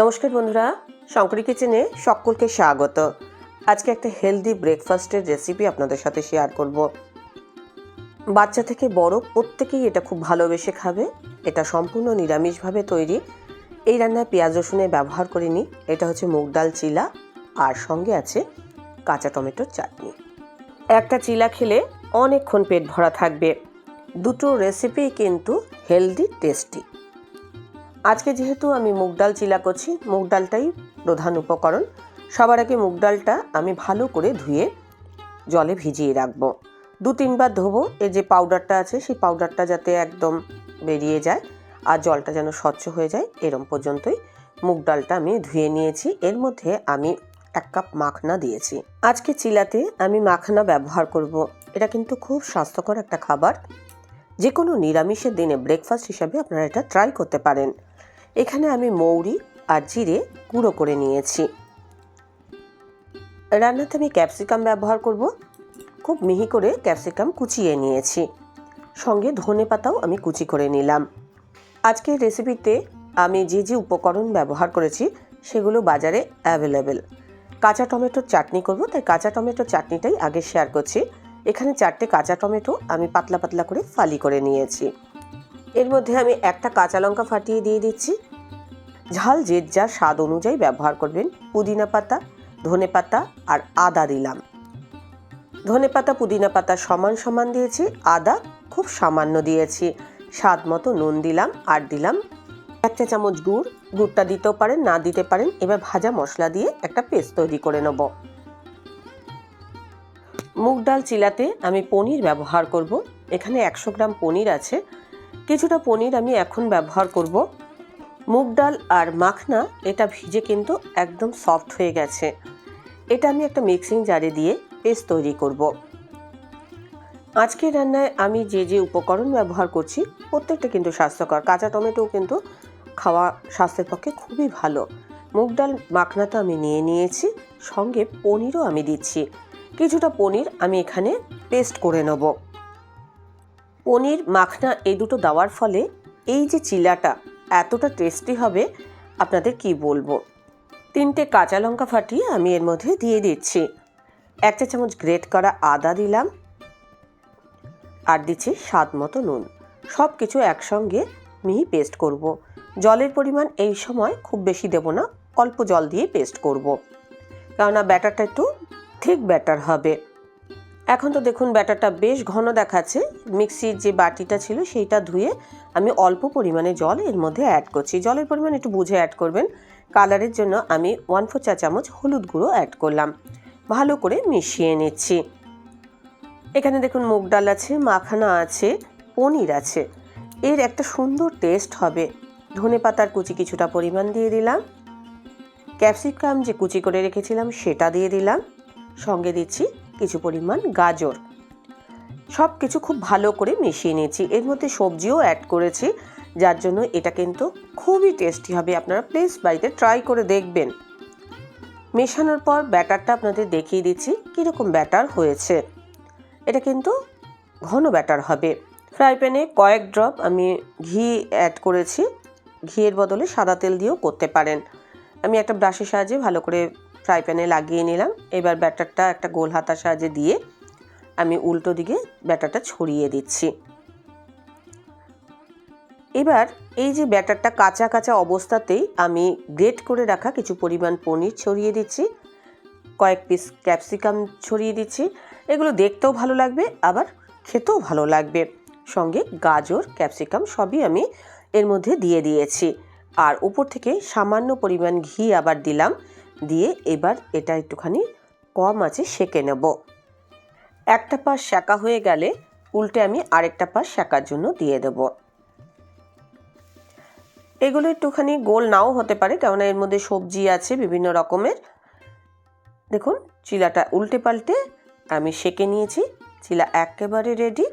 নমস্কার বন্ধুরা, শঙ্করী কিচেনে সকলকে স্বাগত। আজকে একটা হেলদি ব্রেকফাস্টের রেসিপি আপনাদের সাথে শেয়ার করব। বাচ্চা থেকে বড় প্রত্যেকেই এটা খুব ভালোবেসে খাবে। এটা সম্পূর্ণ নিরামিষভাবে তৈরি। এই রান্নায় পেঁয়াজ রসুনের ব্যবহার করিনি এটা হচ্ছে মুগ ডাল চিলা, আর সঙ্গে আছে কাঁচা টমেটোর চাটনি। একটা চিলা খেলে অনেকক্ষণ পেট ভরা থাকবে। দুটো রেসিপি কিন্তু হেলদি টেস্টি আজকে যেহেতু আমি মুগ ডাল চিলা করছি, মুগ ডালটাই প্রধান উপকরণ। সবার আগে মুগ ডালটা আমি ভালো করে ধুয়ে জলে ভিজিয়ে রাখব। দু তিনবার ধোবো, এই যে পাউডারটা আছে, সেই পাউডারটা যাতে একদম বেরিয়ে যায় আর জলটা যেন স্বচ্ছ হয়ে যায়, এরম পর্যন্তই মুগ ডালটা আমি ধুয়ে নিয়েছি। এর মধ্যে আমি এক কাপ মাখনা দিয়েছি। আজকে চিলাতে আমি মাখনা ব্যবহার করব। এটা কিন্তু খুব স্বাস্থ্যকর একটা খাবার। যে কোনো নিরামিষের দিনে ব্রেকফাস্ট হিসাবে আপনারা এটা ট্রাই করতে পারেন। এখানে আমি মৌরি আর জিরে গুঁড়ো করে নিয়েছি। রান্নাতে আমি ক্যাপসিকাম ব্যবহার করব। খুব মিহি করে ক্যাপসিকাম কুচিয়ে নিয়েছি। সঙ্গে ধনে পাতাও আমি কুচি করে নিলাম। আজকের রেসিপিতে আমি যে যে উপকরণ ব্যবহার করেছি সেগুলো বাজারে অ্যাভেলেবেল। কাঁচা টমেটোর চাটনি করব, তাই কাঁচা টমেটোর চাটনিটাই আগে শেয়ার করছি। এখানে চারটে কাঁচা টমেটো আমি পাতলা পাতলা করে ফালি করে নিয়েছি। এর মধ্যে আমি একটা কাঁচা লঙ্কা ফাটিয়ে দিয়ে দিচ্ছি। ঝাল যে যার স্বাদ অনুযায়ী ব্যবহার করবেন। পুদিনা পাতা, ধনে পাতা আর আদা দিলাম। ধনে পাতা, পুদিনা পাতা সমান সমান দিয়েছি, আদা খুব সামান্য দিয়েছি। স্বাদ মতো নুন দিলাম, আর দিলাম এক চা চামচ গুড়। গুড়টা দিতেও পারেন, না দিতে পারেন, এবার ভাজা মশলা দিয়ে একটা পেস্ট তৈরি করে নেব। মুগ ডাল চিলাতে আমি পনির ব্যবহার করব। এখানে একশো গ্রাম পনির আছে। কিছুটা পনির আমি এখন ব্যবহার করব। মুগ ডাল আর মাখনা, এটা ভিজে কিন্তু একদম সফট হয়ে গেছে। এটা আমি একটা মিক্সিং জারে দিয়ে পেস্ট তৈরি করব। আজকের রান্নায় আমি যে যে উপকরণ ব্যবহার করছি, প্রত্যেকটা কিন্তু স্বাস্থ্যকর। কাঁচা টমেটো কিন্তু খাওয়া স্বাস্থ্যের পক্ষে খুবই ভালো। মুগ ডাল, মাখনা তো আমি নিয়ে নিয়েছি, সঙ্গে পনিরও আমি দিচ্ছি। কিছুটা পনির আমি এখানে পেস্ট করে নেব। পনির, মাখনা এই দুটো দেওয়ার ফলে এই যে চিলাটা এতটা টেস্টি হবে, আপনাদের কি বলব? তিনটে কাঁচা লঙ্কা ফাটিয়ে আমি এর মধ্যে দিয়ে দিচ্ছি। এক চা চামচ গ্রেট করা আদা দিলাম। আর দিচ্ছি স্বাদ মতো নুন। সব কিছু একসঙ্গে মিহি পেস্ট করব। জলের পরিমাণ এই সময় খুব বেশি দেব না, অল্প জল দিয়ে পেস্ট করব। কেননা ব্যাটারটা একটু ঠিক ব্যাটার হবে। এখন তো দেখুন ব্যাটারটা বেশ ঘন দেখাচ্ছে। মিক্সির যে বাটিটা ছিল সেইটা ধুয়ে আমি অল্প পরিমাণে জল এর মধ্যে অ্যাড করছি। জলের পরিমাণ একটু বুঝে অ্যাড করবেন। কালারের জন্য আমি ওয়ান ফোর চা চামচ হলুদ গুঁড়ো অ্যাড করলাম। ভালো করে মিশিয়ে নিচ্ছি। এখানে দেখুন মুগ ডাল আছে, মাখানা আছে, পনির আছে। এর একটা সুন্দর টেস্ট হবে। ধনে পাতার কুচি কিছুটা পরিমাণ দিয়ে দিলাম। ক্যাপসিকাম যে কুচি করে রেখেছিলাম সেটা দিয়ে দিলাম। সঙ্গে দিচ্ছি কিছু পরিমাণ গাজর। সব কিছু খুব ভালো করে মিশিয়ে নিয়েছি। এর মধ্যে সবজিও অ্যাড করেছি, যার জন্য এটা কিন্তু খুবই টেস্টি হবে। আপনারা প্লিজ বাড়িতে ট্রাই করে দেখবেন। মেশানোর পর ব্যাটারটা আপনাদের দেখিয়ে দিচ্ছি, কীরকম ব্যাটার হয়েছে। এটা কিন্তু ঘন ব্যাটার হবে। ফ্রাই প্যানে কয়েক ড্রপ আমি ঘি অ্যাড করেছি। ঘিয়ের বদলে সাদা তেল দিয়েও করতে পারেন। আমি একটা ব্রাশের সাহায্যে ভালো করে ফ্রাই প্যানে লাগিয়ে নিলাম। এবার ব্যাটারটা একটা গোল হাতার সাহায্যে দিয়ে আমি উল্টো দিকে ব্যাটারটা ছড়িয়ে দিচ্ছি। এবার এই যে ব্যাটারটা কাঁচা কাঁচা অবস্থাতেই আমি গ্রেট করে রাখা কিছু পরিমাণ পনির ছড়িয়ে দিচ্ছি, কয়েক পিস ক্যাপসিকাম ছড়িয়ে দিচ্ছি। এগুলো দেখতেও ভালো লাগবে, আবার খেতেও ভালো লাগবে। সঙ্গে গাজর, ক্যাপসিকাম সবই আমি এর মধ্যে দিয়ে দিয়েছি। আর উপর থেকে সামান্য পরিমাণ ঘি আবার দিলাম। দিয়ে এবার এটা একটুখানি কম আছে সেঁকে নেব। একটা পাশ শাঁকা হয়ে গেলে উল্টে আমি আরেকটা পাশ শাঁকার জন্য দিয়ে দেব। এগুলো একটুখানি গোল নাও হতে পারে, কেননা এর মধ্যে সবজি আছে বিভিন্ন রকমের। দেখুন, চিলাটা উল্টে পাল্টে আমি সেঁকে নিয়েছি, চিলা একেবারে রেডি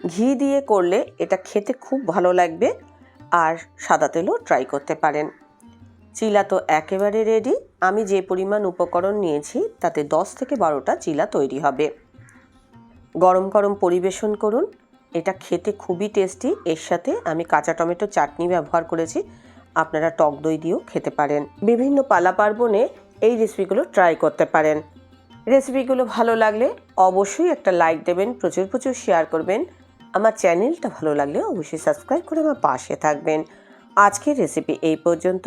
ঘি দিয়ে করলে এটা খেতে খুব ভালো লাগবে, আর সাদা তেলও ট্রাই করতে পারেন। চিলা তো একেবারে রেডি আমি যে পরিমাণ উপকরণ নিয়েছি, তাতে দশ থেকে বারোটা চিলা তৈরি হবে। গরম গরম পরিবেশন করুন। এটা খেতে খুবই টেস্টি এর সাথে আমি কাঁচা টমেটো চাটনি ব্যবহার করেছি। আপনারা টক দই দিয়েও খেতে পারেন। বিভিন্ন পালা পার্বণে এই রেসিপিগুলো ট্রাই করতে পারেন। রেসিপিগুলো ভালো লাগলে অবশ্যই একটা লাইক দেবেন, প্রচুর প্রচুর শেয়ার করবেন। আমার চ্যানেলটা ভালো লাগলে অবশ্যই সাবস্ক্রাইব করে আমার পাশে থাকবেন। আজকের রেসিপি এই পর্যন্ত।